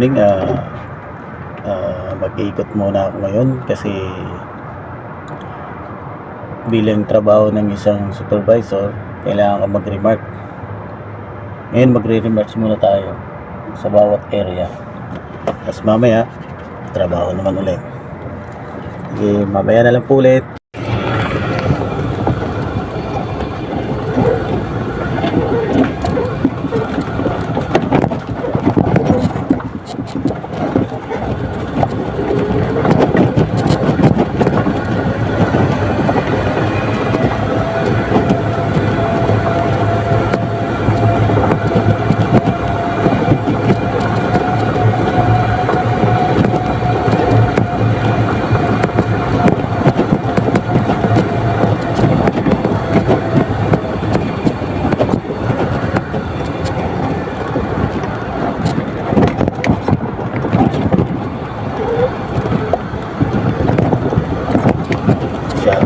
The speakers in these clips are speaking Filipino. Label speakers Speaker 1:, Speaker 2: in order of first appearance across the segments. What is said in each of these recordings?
Speaker 1: morning. ah ah, mag-iikot muna ako ngayon kasi bilang trabaho ng isang supervisor, kailangan ka mag-remark. Ngayon magre-remarks muna tayo sa bawat area. Tapos mamaya, trabaho naman ulit. Sige, mamaya na lang po ulit. Siya.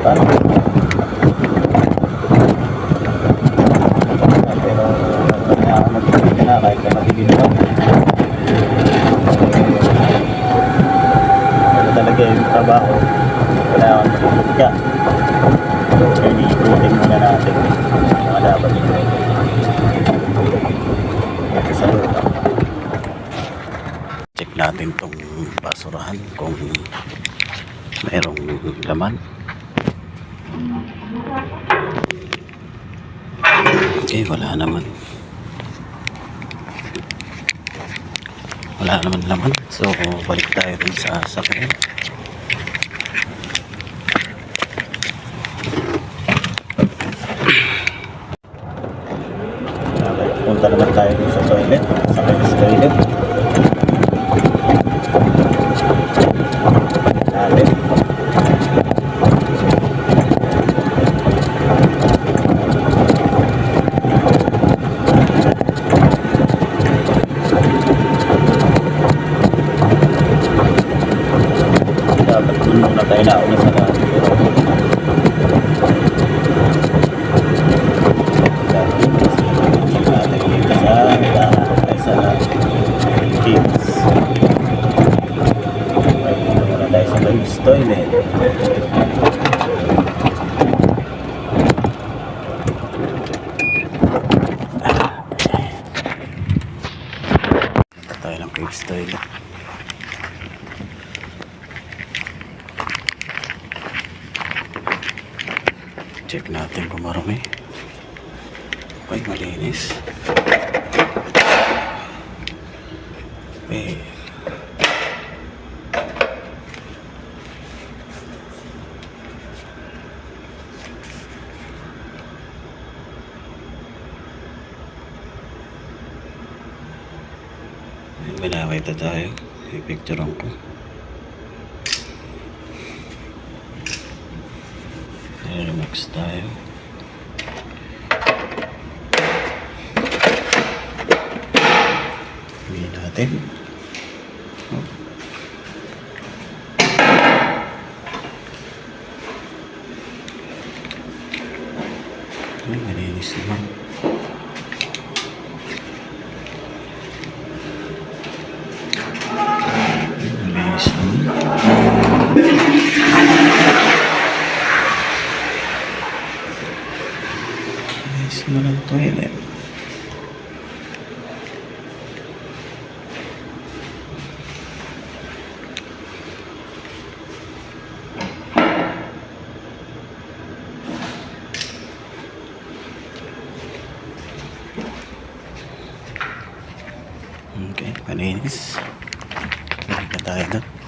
Speaker 1: Paano? Pero kaya ako nagpapit ka na kahit ka matibin mo. Ano talaga yung trabaho. Wala akong matibin ka. So, iniikutin muna natin. Mga dapat ikutin. Ito sa lupa. Check natin tong basurahan kung mayroong laman. Okay, wala naman. Wala naman laman. So, balik tayo dun sa sakyan. Okay, punta naman tayo dun sa toilet. Sa men's toilet. Natin. dapat dun muna tayo nauna sa lahat pero dati kasi hindi natin dito sa lahat tayo sa kids ay dito muna tayo sa men's toilet Punta tayo ng kids toilet Check natin kung marami. Ay, malinis. Eh. May nakita tayo. I-picturean ko. Relax tayo. Hindi natin. Oh. Ay, malinis naman. Ay, Malinis naman. Malinis naman ang toilet. Okay, malinis. Balik na tayo doon.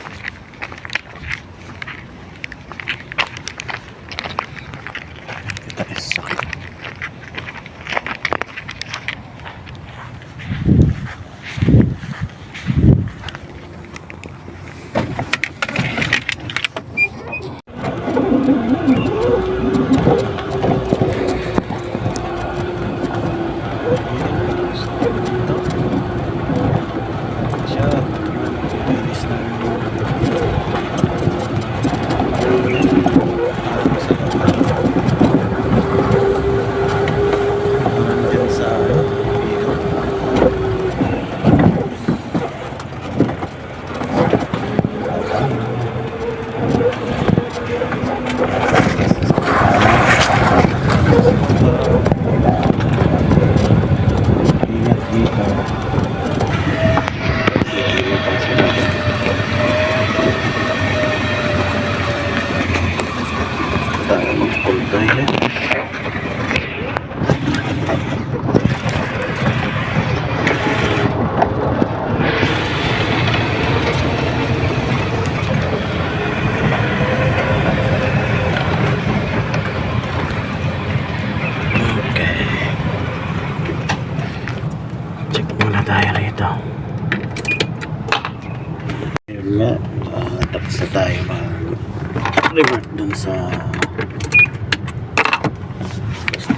Speaker 1: पता नहीं कुछ बोलता ही है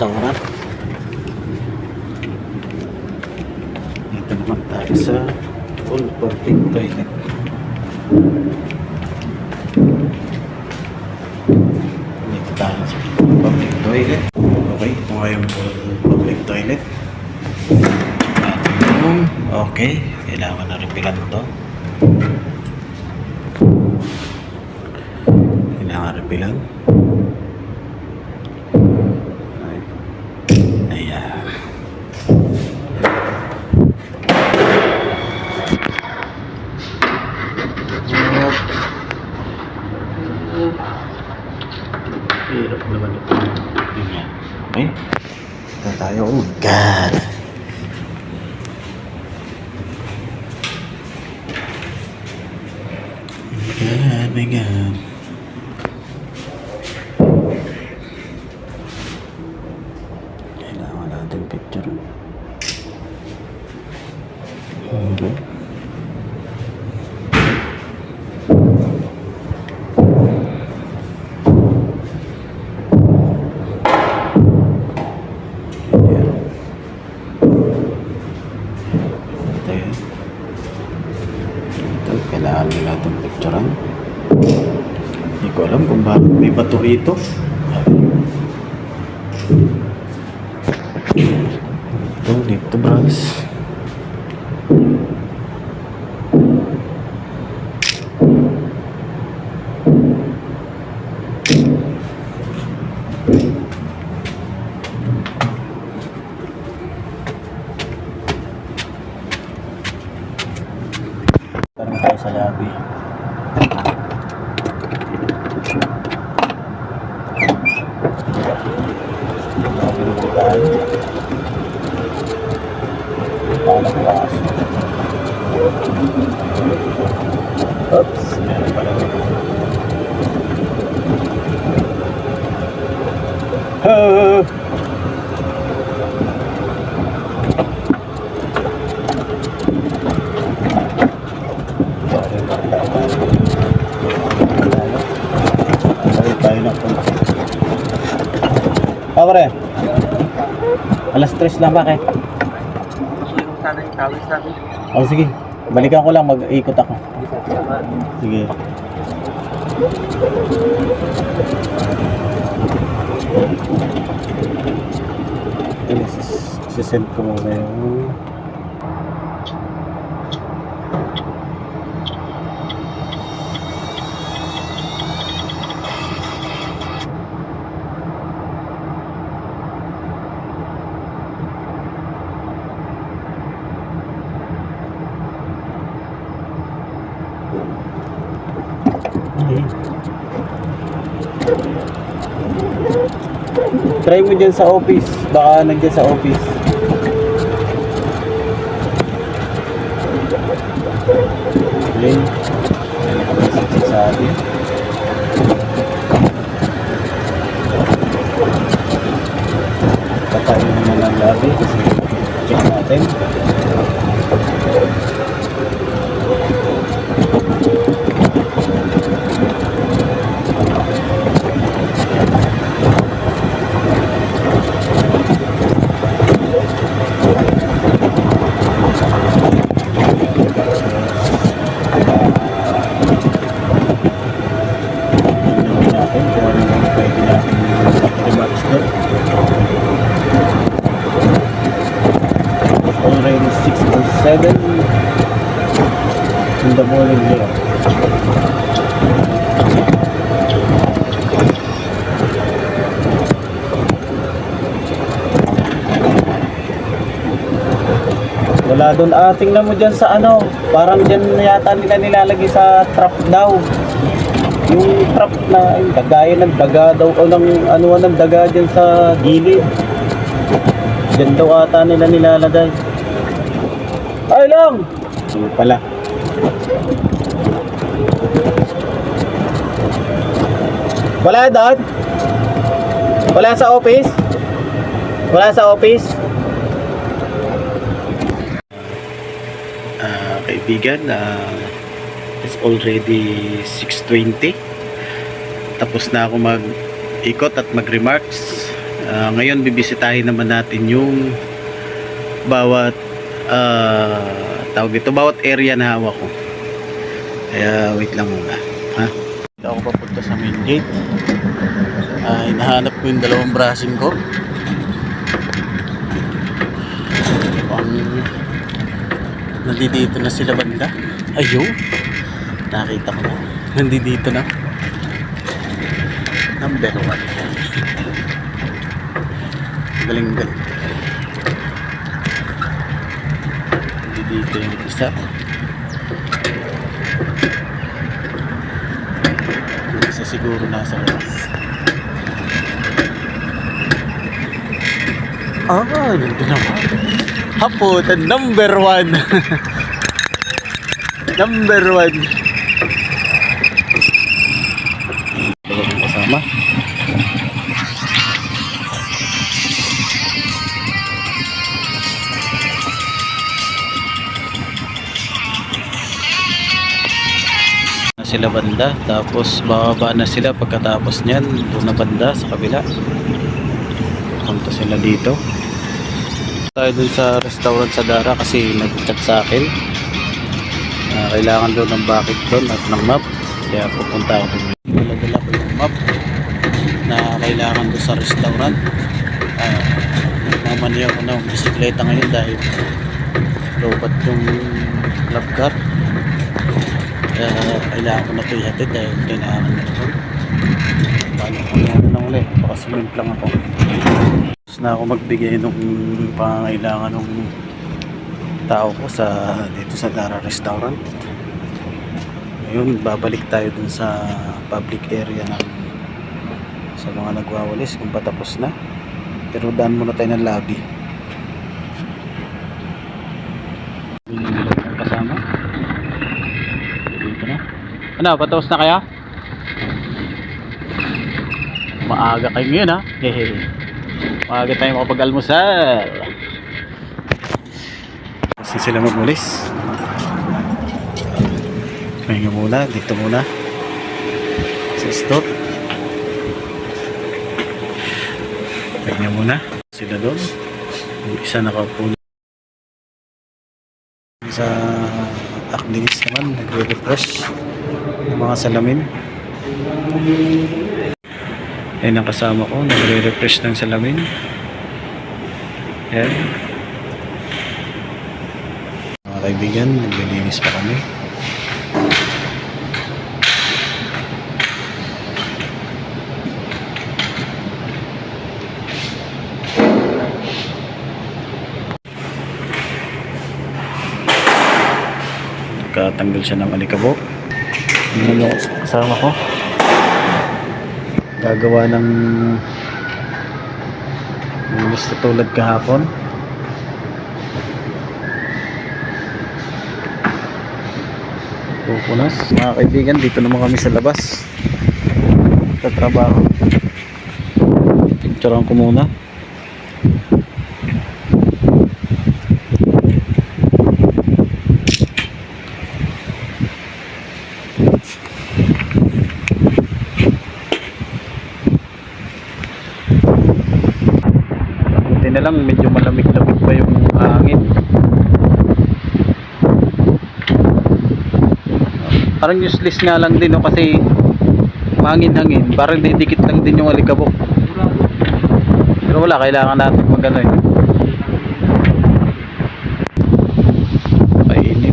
Speaker 1: restaurant. Dito naman tayo sa full public toilet. Dito tayo sa public toilet. Okay, ito nga yung full public toilet. Okay, kailangan na rin bilan to. Kailangan rin bilan. Ayan. Hirap naman ito. Ayan. Okay. Ito tayo. Oh, God. God, my God. Kailangan natin picture. Ito, kailangan nila itong picturean. Hindi ko alam kung bakit may. Ito, dito bros. Tanong tayo sa lobby. Lobby ng tayo. Palang kaso. Oops, meron pala dito. Na. Ah, pare. Alas 3 lang bakit?
Speaker 2: Gusto sana yung tawag sa akin.
Speaker 1: Oh, sige. Balikan ko lang, mag-ikot ako.
Speaker 2: Tama.
Speaker 1: Sige. Sisend ko muna yung... Try mo dyan sa office. Baka nandyan sa office. Okay. Message sa atin. Patayin naman ng lobby kasi check natin. Tingnan natin kung ano yung pwede natin remarks doon. Already 6.07 in the morning here. Wala doon. Ah, tingnan mo dyan sa ano. Parang dyan yata nila nilalagay sa trap daw. Yung trap na yung dagaya ng daga daw o ng ano ng daga dyan sa gilid. Diyan daw ata nila nilalagay. Ay lang! Yung pala. Wala doon? Wala sa office? Wala sa office? Ah, kaibigan, ah, it's already 6.20 tapos na ako mag ikot at mag remarks Ah, ngayon bibisitahin naman natin yung bawat ah, tawag ito bawat area na hawak ko. Kaya wait lang muna ha? Dito ako papunta sa main gate. Ah, hinahanap ko yung dalawang brushing ko ang nandito na sila banda. Ayun. Nakita ko na. Nandito na. Number one. Galing galing. Nandito yung isa. Yung isa siguro nasa labas. Ah nandito naman haputan number one. Number one. Dalawang kasama sila banda tapos bababa na sila pagkatapos niyan doon na banda sa kabila. Punta sila dito tayo dun sa restaurant sa Dara kasi nag-chat sa akin. Ah, kailangan doon ng bakit doon at ng map. Kaya pupunta ako doon dala ko yung map na kailangan doon sa restaurant. Uh, mamaniya ko na ang bisikleta ngayon dahil lobat yung club car kaya kailangan ko na ito ihatid dahil kailangan na ito. Paano ko na ano lang ulit? Baka sumimp lang ako tapos na ako magbigay nung pangangailangan nung tao ko sa dito sa Dara Restaurant. Ngayon, babalik tayo dun sa public area ng sa mga nagwawalis kung patapos na. Pero daan muna tayo ng lobby. Kasama. Dito na. Ano, patapos na kaya? Maaga kayo ngayon ha. Hehehe. Maaga tayo makapag-almusal. Kasi sila magmulis. Pahinga muna, dito muna. Sa store. Pahinga muna. Sila doon. Isa nakaupo sa Akdinis naman, nagre-refresh ng mga salamin. Ayan ang kasama ko, nagre-refresh ng salamin. Ayan. Mga kaibigan, naglilinis pa kami. Katanggal siya ng alikabok. Ano kasama ko? Gagawa ng linis na tulad kahapon. Pupunas. Mga kaibigan, dito naman kami sa labas. Sa trabaho. Picturean ko muna. Buti na lang medyo malamig-lamig pa yung hangin. Parang useless nga lang din no kasi hangin-hangin. Parang didikit lang din yung alikabok. Pero wala, kailangan natin magano eh. Kainit.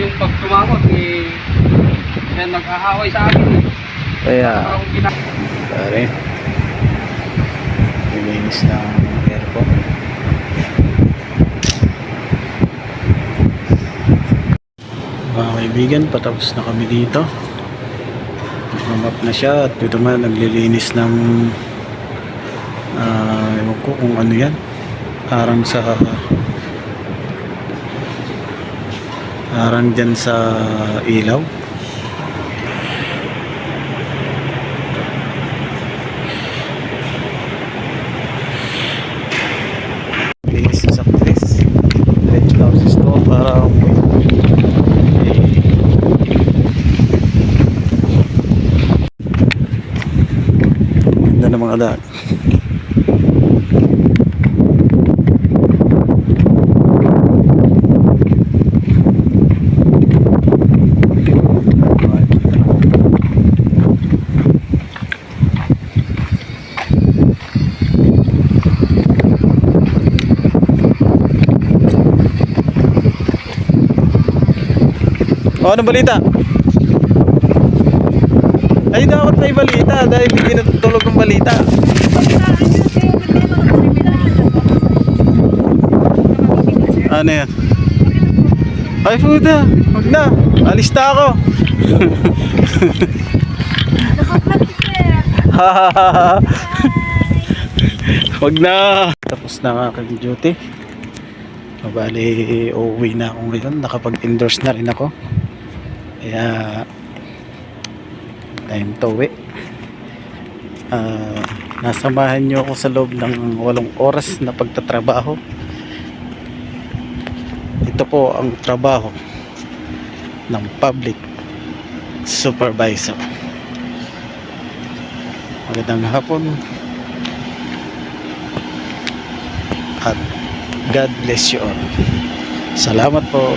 Speaker 2: Yung pag tumawag, eh, yan nag-ahaway sa akin. Eh.
Speaker 1: Kaya, pare service ng aircon mga kaibigan patapos na kami dito. Nagmamap na siya at ito man naglilinis ng uh, ewan ko kung ano yan. Parang sa parang dyan sa ilaw. Ganda ng mga alag. O, anong balita? Ay, dapat may balita dahil hindi natutulog ng balita. Ano yan? Ay, puta. Huwag na. Alis na ako. Huwag na. Tapos na ang aking duty. Bali, uuwi na ako ngayon. Nakapag-endorse na rin ako. Kaya, time to uwi. Ah, nasamahan nyo ako sa loob ng walong oras na pagtatrabaho. Ito po ang trabaho ng public supervisor. Magandang hapon. At God bless you all. Salamat po.